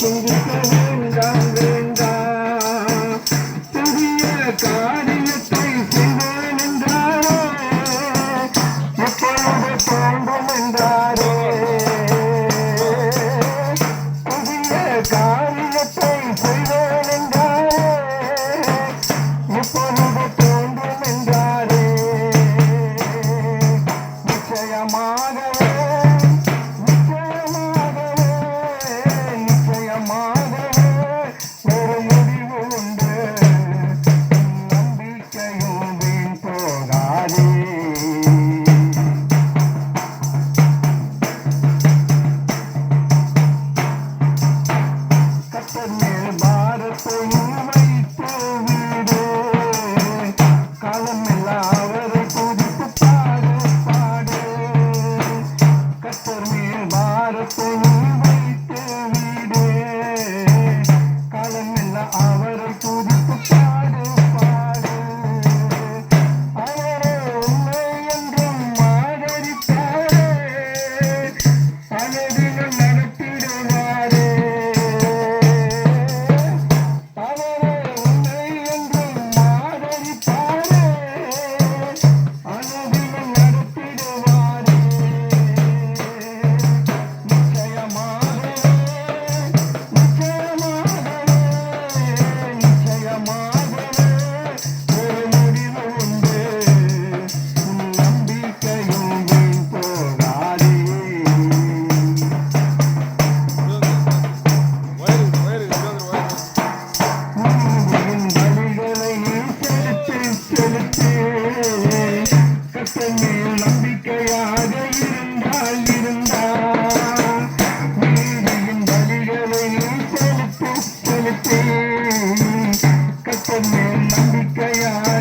Thank you. செலுத்து கத்தனில் நம்பிக்கையாக இருந்தால் இருந்தால் நீதியின் வழிகளை செலுத்து செலுத்து கத்தனில் நம்பிக்கையாக